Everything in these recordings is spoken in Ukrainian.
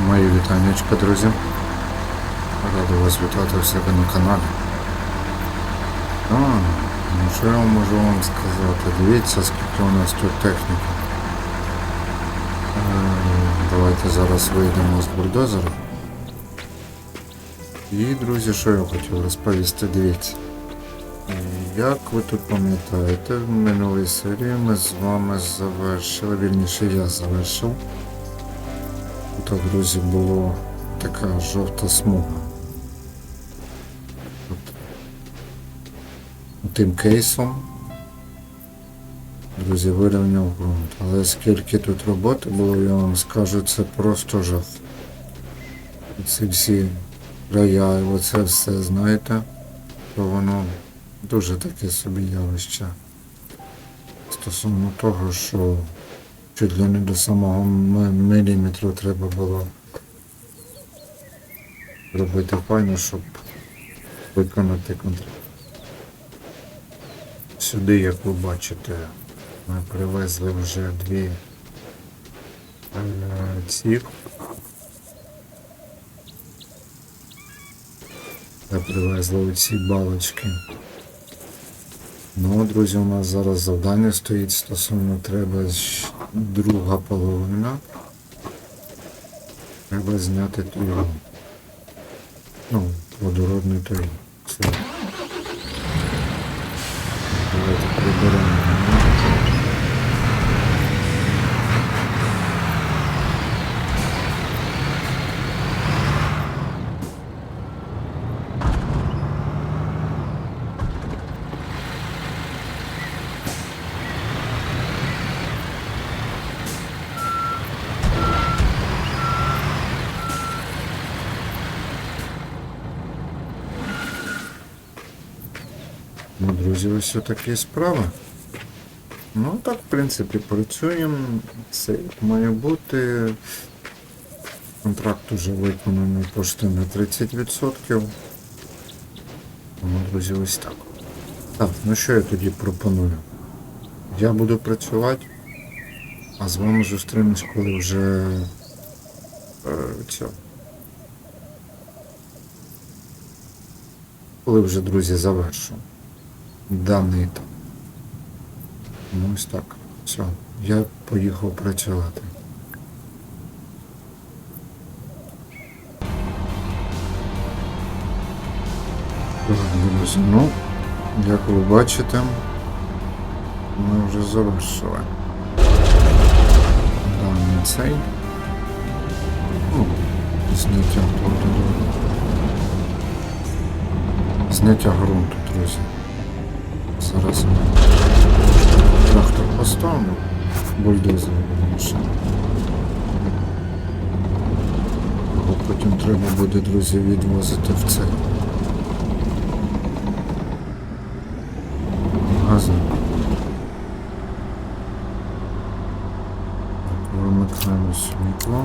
Мої вітаннячка, друзі. Радий вас вітати у себе на каналі. А, ну що я можу вам сказати? Дивіться, скільки у нас тут техніки. Е, Давайте зараз вийдемо з бульдозера. І, друзі, що я хотів розповісти, дивіться. Як ви тут пам'ятаєте, в минулій серії ми з вами завершили, вірніше я завершив. Тут, друзі, була така жовта смуга. Тим кейсом, друзі, вирівняв ґрунт. Але скільки тут роботи було, я вам скажу, це просто жах. Ці всі рая, оце все, знаєте, то воно дуже таке собі явище. Стосовно того, що чуть ли не до самого міліметру треба було робити файно, щоб виконати контракт. Сюди, як ви бачите, ми привезли вже дві е, ці. Ми привезли ці балочки. Ну, друзі, у нас зараз завдання стоїть стосовно треба друга половина. Треба зняти ту ну, водородний той. Все. Давайте приберемо. Ну, друзі, ось такі справи. Ну так, в принципі, працюємо. Це має бути. Контракт уже виконаний почти на 30%. Тому, друзі, ось так. Так, ну що я тоді пропоную? Я буду працювати, а з вами зустрінусь, коли вже е, цього. Коли вже, друзі, завершу даний етап. Ну ось так. Все. Я поїхав працювати. Друзі, ну, як ви бачите, ми вже завершили. Даний цей. Ну, зняття ґрунту. Зняття ґрунту, друзі. Зараз ми трактор поставимо, бульдозер. Його потім треба буде, друзі, відвозити в цей. Магазин. Так, Вимикаємо світло.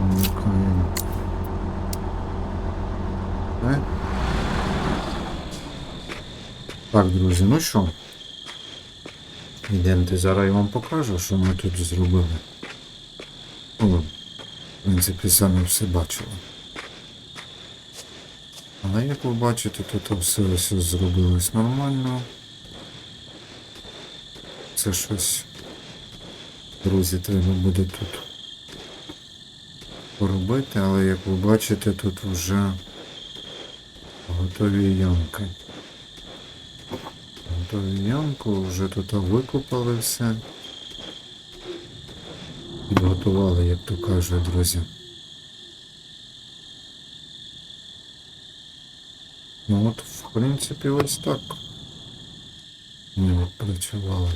Вимикаємо. Е? Так, друзі, ну що? Йдемте, зараз я вам покажу, що ми тут зробили. Ви, в принципі, самі все бачили. Але як ви бачите, тут все ось зробилось нормально. Це щось, друзі, треба буде тут поробити, але як ви бачите, тут вже готові ямки. Ямку, вже тут викопали все. Підготували, як то кажуть, друзі. Ну от, в принципі, ось так. Ми відпрацювали.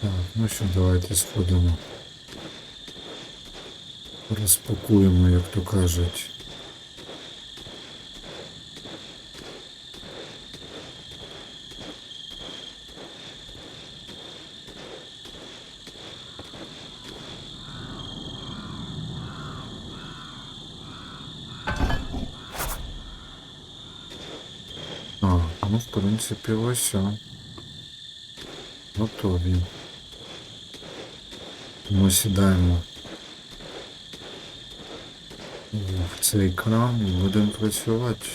Так, ну що, давайте сходимо. Розпакуємо, як то кажуть. А, ну в принципі ось. Готові. Ми сідаємо в цей кран і будемо працювати.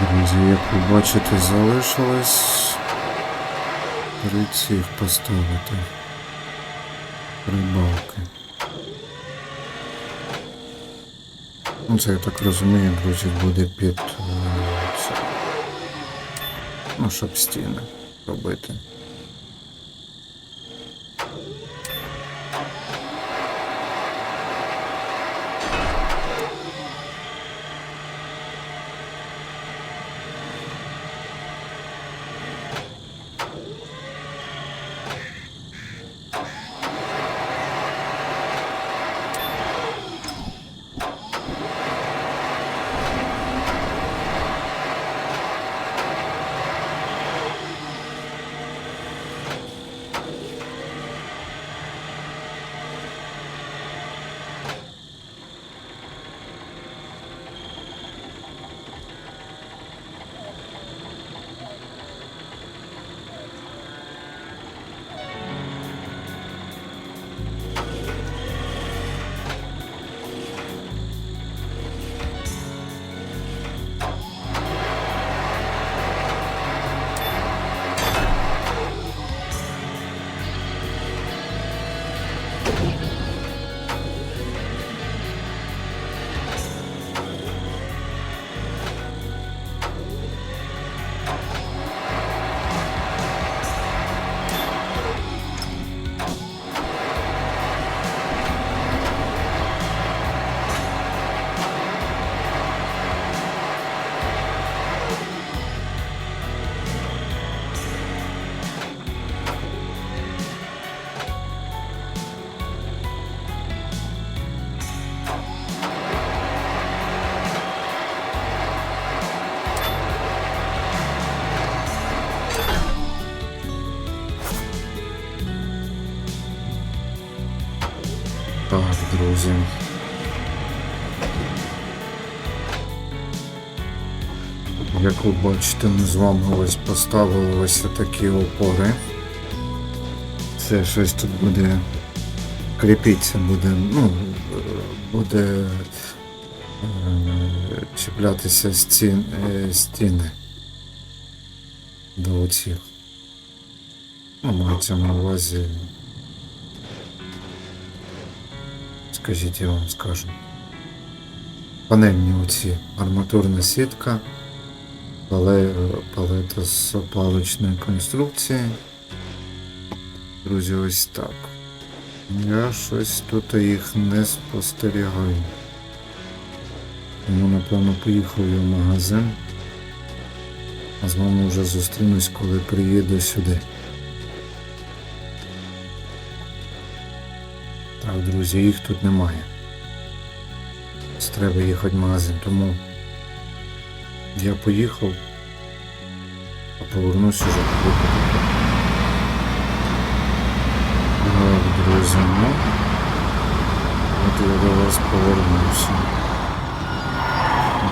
Друзі, як ви бачите, залишилось цих поставити. Рибалки. Ну, це я так розумію, друзі, буде під е. Ну, щоб стіни робити. Так, друзі. Як ви бачите, ми з вами ось поставили ось такі опори. Це щось тут буде кріпитися, буде, ну, буде е, чіплятися стін, е, стіни до оцих. Ну, мається на увазі. Скажіть, я вам скажу. Панельні оці арматурна сітка, палета з паличної конструкції. Друзі, ось так. Я щось тут їх не спостерігаю. Тому, напевно, поїхав я в магазин. А з вами вже зустрінусь, коли приїду сюди. Так, друзі, їх тут немає. Треба їхати в магазин, тому я поїхав, а коли буде. Так, друзі, ну от я до вас повернувся.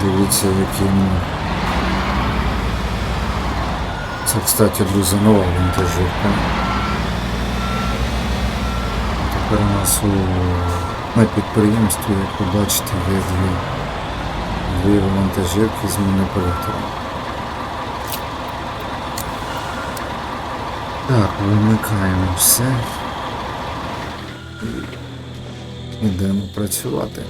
Дивіться, які ми. Це, кстати, друзі, нова вантажівка. Тепер у нас у, на підприємстві, як ви є дві, дві вантажівки з маніпулятором. Так, вимикаємо все. Ідемо працювати.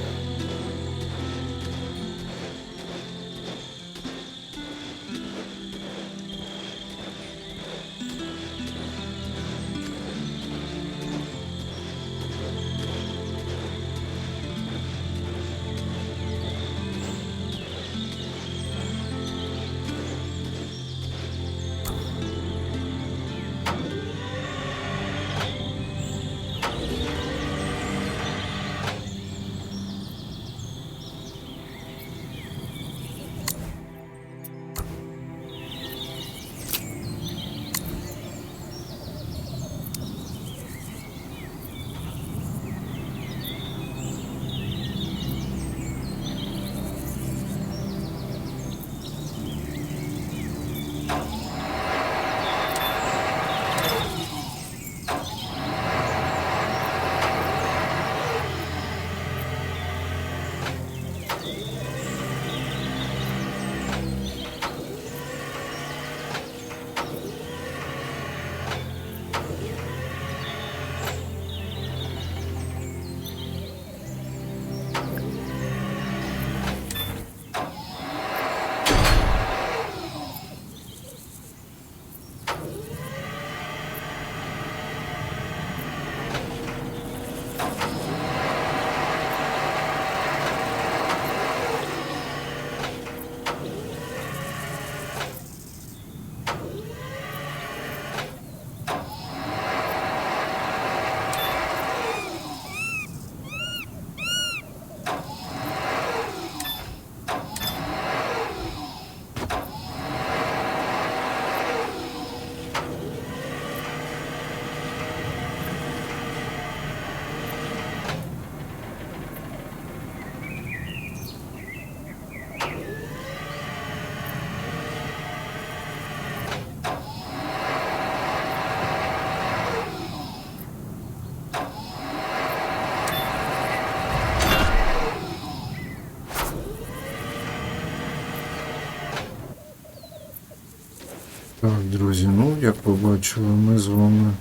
Друзі, ну як ви бачили, ми з вами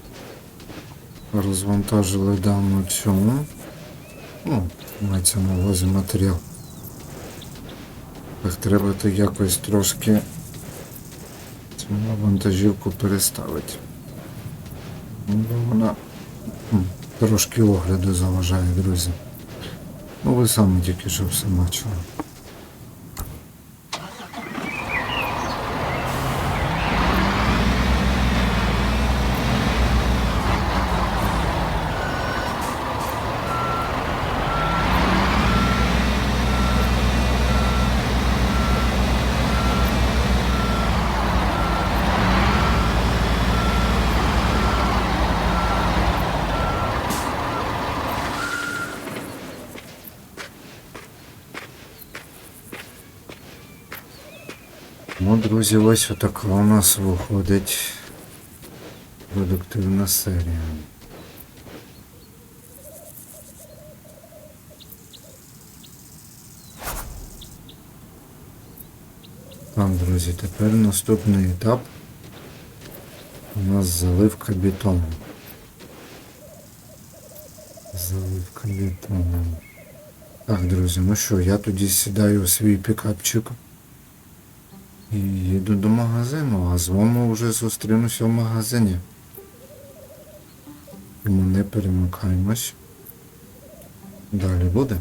розвантажили дану цю. Ну, мається на увазі матеріал. Так треба то якось трошки цю вантажівку переставити. Ну, бо вона трошки огляду заважає, друзі. Ну ви самі тільки що все бачили. Ну, друзі, ось отака у нас виходить продуктивна серія. Так, друзі, тепер наступний етап. У нас заливка бетону. Заливка бетону. Так, друзі, ну що, я тоді сідаю у свій пікапчик. І їду до магазину, а з вами вже зустрінуся в магазині. Тому не перемикаємось. Далі буде.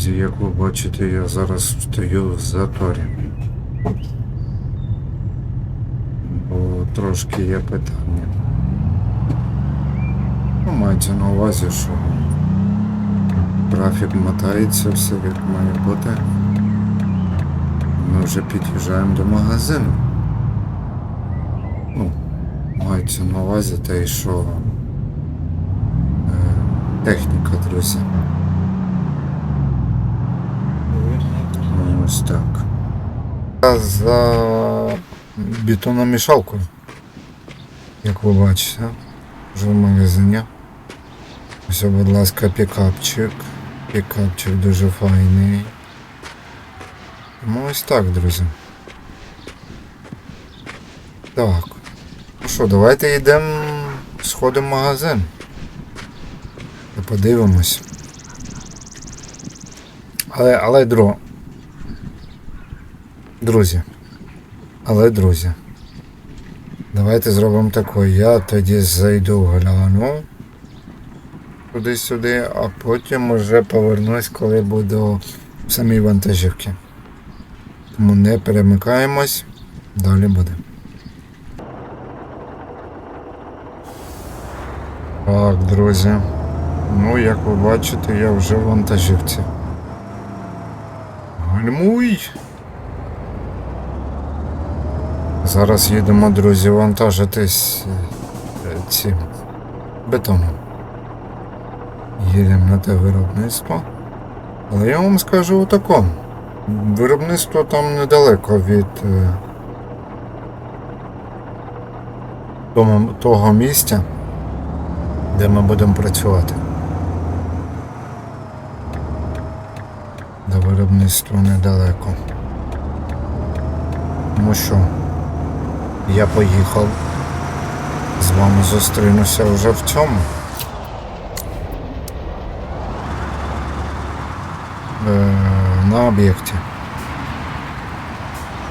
Друзі, як ви бачите, я зараз стою в заторі. Бо трошки є питання. Ну, мається на увазі, що графік мотається, все як має бути. Ми вже під'їжджаємо до магазину. Ну, мається на увазі те, що е, техніка, друзі. Ось так. За бетономішалкою. Як ви бачите, вже в магазині. Ось, будь ласка, пікапчик. Пікапчик дуже файний. Ну ось так, друзі. Так. Ну що, давайте йдемо, сходимо в магазин. І подивимось. Але, але, дро. Друзі. Але, друзі. Давайте зробимо таке. Я тоді зайду гляну. Туди-сюди, а потім уже повернусь, коли буду в самій вантажівці. Тому не перемикаємось. Далі буде. Так, друзі. Ну, як ви бачите, я вже в вантажівці. Гальмуй! Зараз їдемо, друзі, вантажитись е, цим бетоном. Їдемо на те виробництво. Але я вам скажу отако. Виробництво там недалеко від е, того місця, де ми будемо працювати. До виробництва недалеко. Тому що я поїхав. З вами зустрінуся вже в цьому. Е, на об'єкті.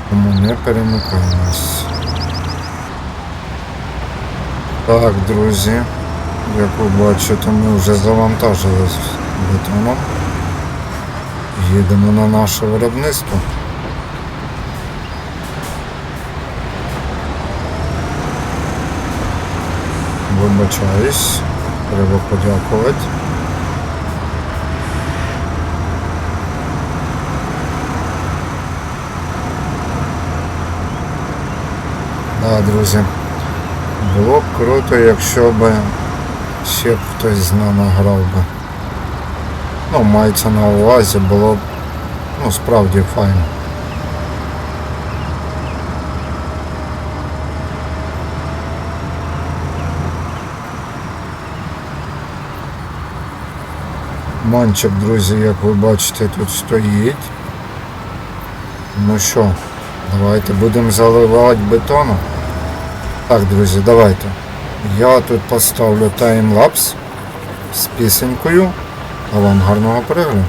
Тому не перемикаємось. Так, друзі, як ви бачите, ми вже завантажились бетоном. Їдемо на наше виробництво. Вибачаюсь, треба подякувати. Да, друзі. Було б круто, якщо б ще б хтось з нами грав би. Ну, мається на увазі, було б ну, справді файно. Манчик, друзі, як ви бачите, тут стоїть. Ну що, давайте будемо заливати бетоном. Так, друзі, давайте. Я тут поставлю таймлапс з пісенькою. А вам гарного перегляду.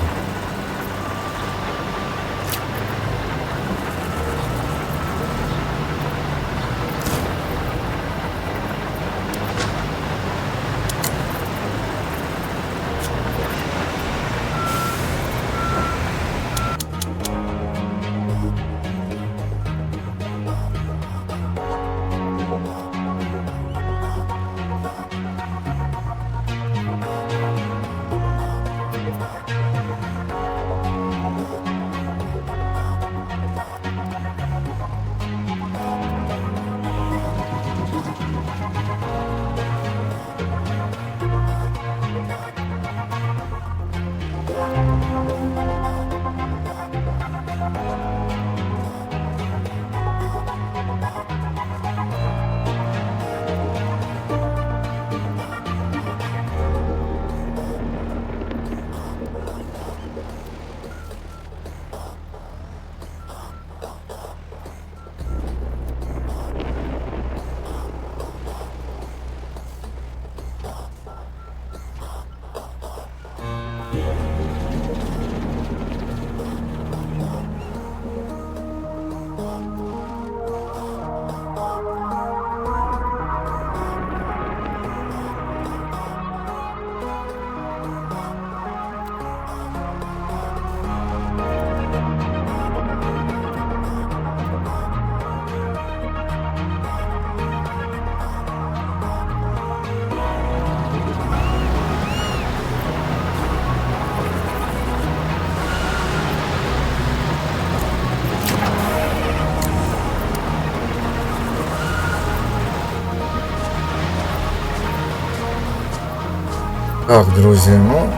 Так, друзі, ну,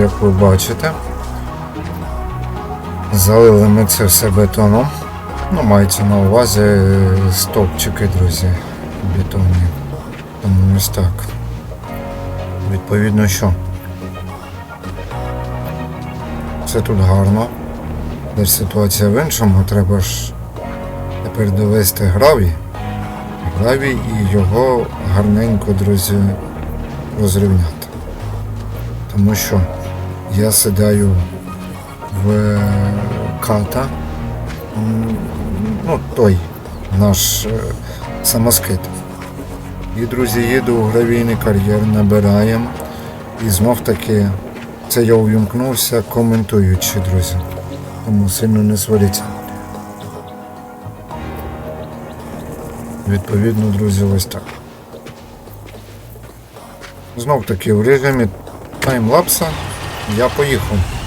як ви бачите, залили ми це все бетоном. Ну, мається на увазі е, стовпчики, друзі, бетонні. Тому ось так. Відповідно, що? Все тут гарно. Де ж ситуація в іншому, треба ж тепер довести гравій. Гравій і його гарненько, друзі, розрівняти. Тому що я сідаю в ката, ну той наш е, самоскид. І, друзі, їду у гравійний кар'єр, набираємо. І знов таки це я увімкнувся, коментуючи, друзі. Тому сильно не сваріться. Відповідно, друзі, ось так. Знов таки в режимі таймлапса я поїхав.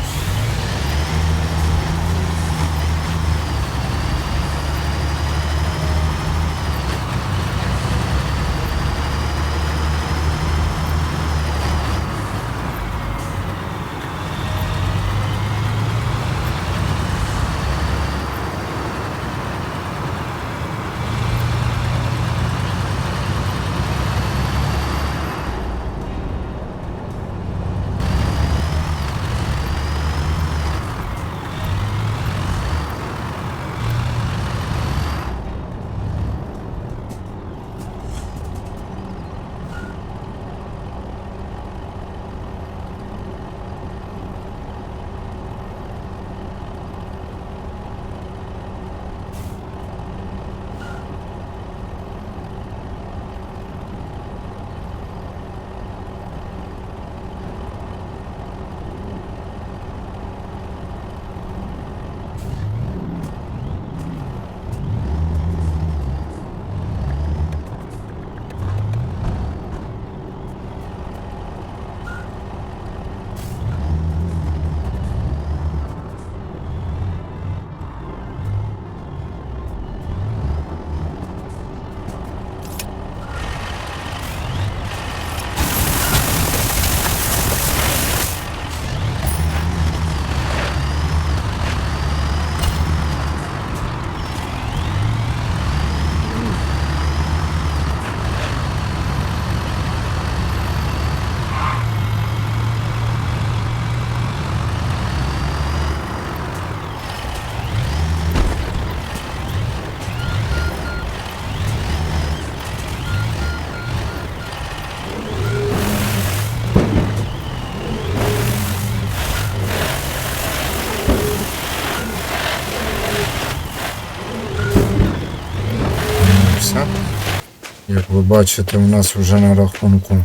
Як ви бачите, у нас вже на рахунку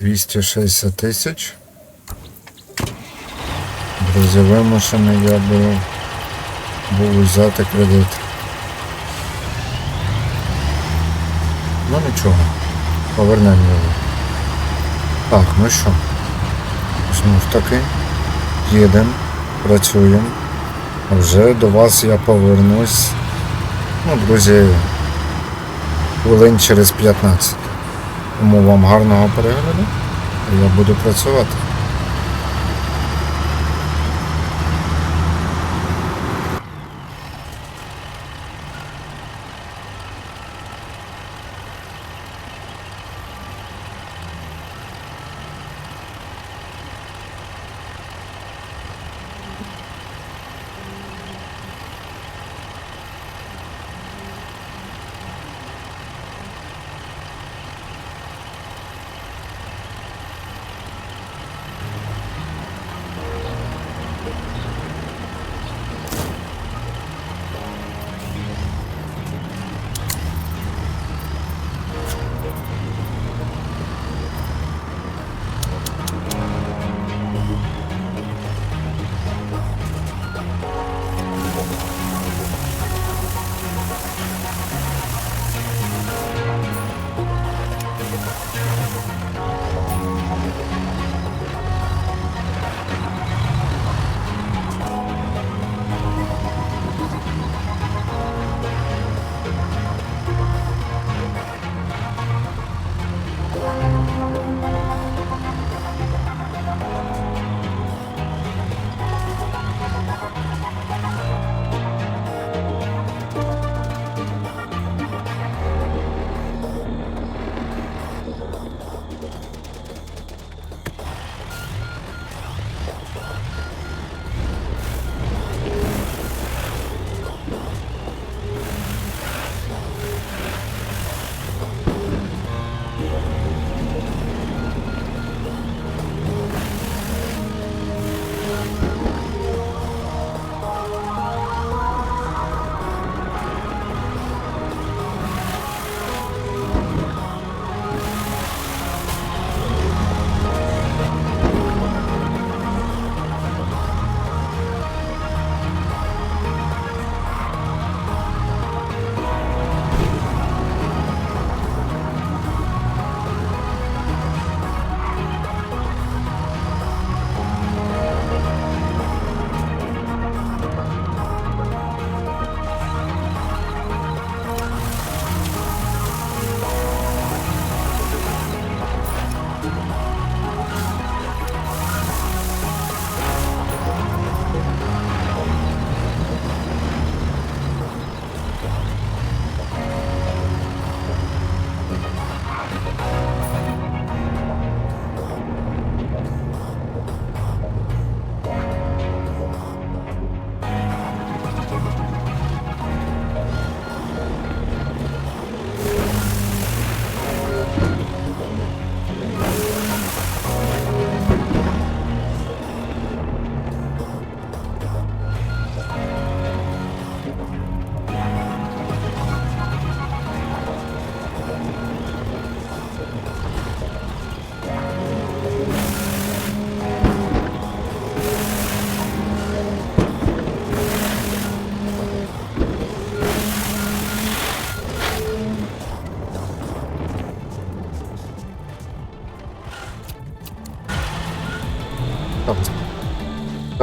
260 тисяч. Друзі, вимушений я би був взяти кредит. Ну нічого, повернемо його. Так, ну що, знов таки, їдемо, працюємо. Вже до вас я повернусь. Ну, друзі, хвилин через 15. Тому вам гарного перегляду. Я буду працювати.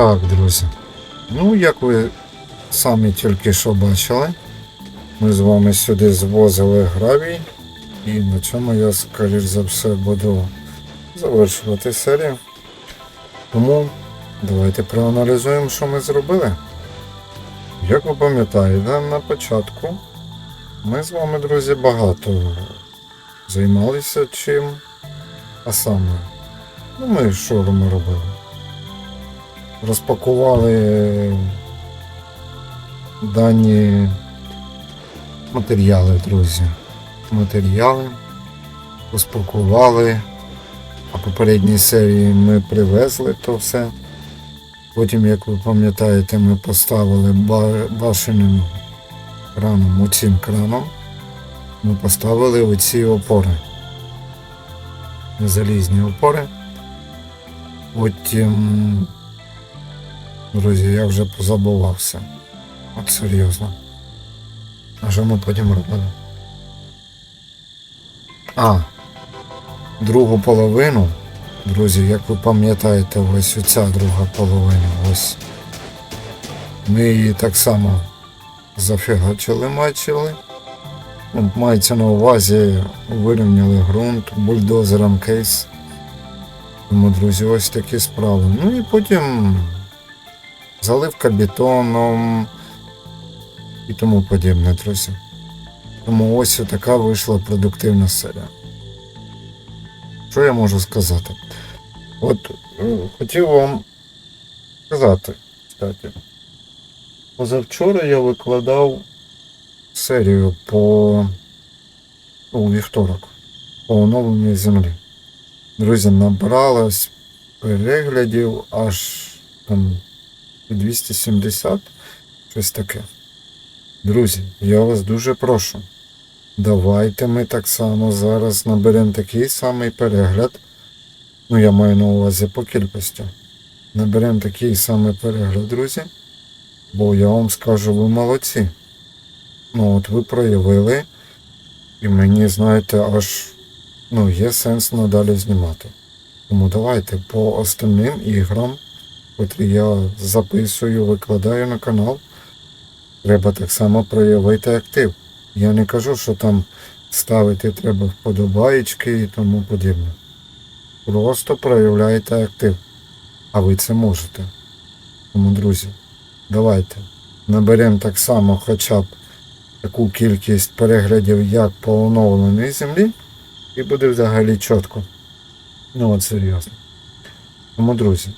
Так, друзі. Ну, як ви самі тільки що бачили, ми з вами сюди звозили гравій. І на цьому я, скоріш за все, буду завершувати серію. Тому давайте проаналізуємо, що ми зробили. Як ви пам'ятаєте, на початку ми з вами, друзі, багато займалися чим. А саме, ну ми що ми робили? Розпакували дані матеріали, друзі. Матеріали розпакували. А попередній серії ми привезли то все. Потім, як ви пам'ятаєте, ми поставили ба- башенним краном, оцим краном. ми поставили оці опори. Залізні опори. Потім, друзі, я вже позабувався. От серйозно. А що ми потім робили? А, другу половину, друзі, як ви пам'ятаєте, ось оця друга половина, ось. Ми її так само зафігачили, мачили. Ну, Мається на увазі, вирівняли ґрунт бульдозером кейс. Тому, друзі, ось такі справи. Ну і потім заливка бетоном і тому подібне, друзі. Тому ось така вийшла продуктивна серія. Що я можу сказати? От е, хотів вам сказати, кстати. Позавчора я викладав серію по у вівторок по оновленню землі. Друзі, набралось переглядів аж там 270, щось таке. Друзі, я вас дуже прошу. Давайте ми так само зараз наберемо такий самий перегляд. Ну, я маю на увазі по кількості. Наберемо такий самий перегляд, друзі. Бо я вам скажу, ви молодці. Ну от ви проявили. І мені, знаєте, аж ну, є сенс надалі знімати. Тому давайте по остальним іграм, котрі я записую, викладаю на канал, треба так само проявити актив. Я не кажу, що там ставити треба вподобаєчки і тому подібне. Просто проявляйте актив. А ви це можете. Тому, друзі, давайте наберемо так само хоча б таку кількість переглядів, як по оновленій землі, і буде взагалі чітко. Ну от серйозно. Тому, друзі,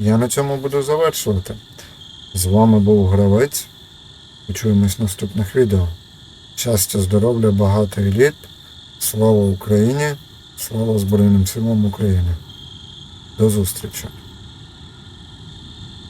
я на цьому буду завершувати. З вами був Гравець. Почуємось в наступних відео. Щастя, здоров'я, багато еліт. Слава Україні! Слава Збройним силам України. До зустрічі!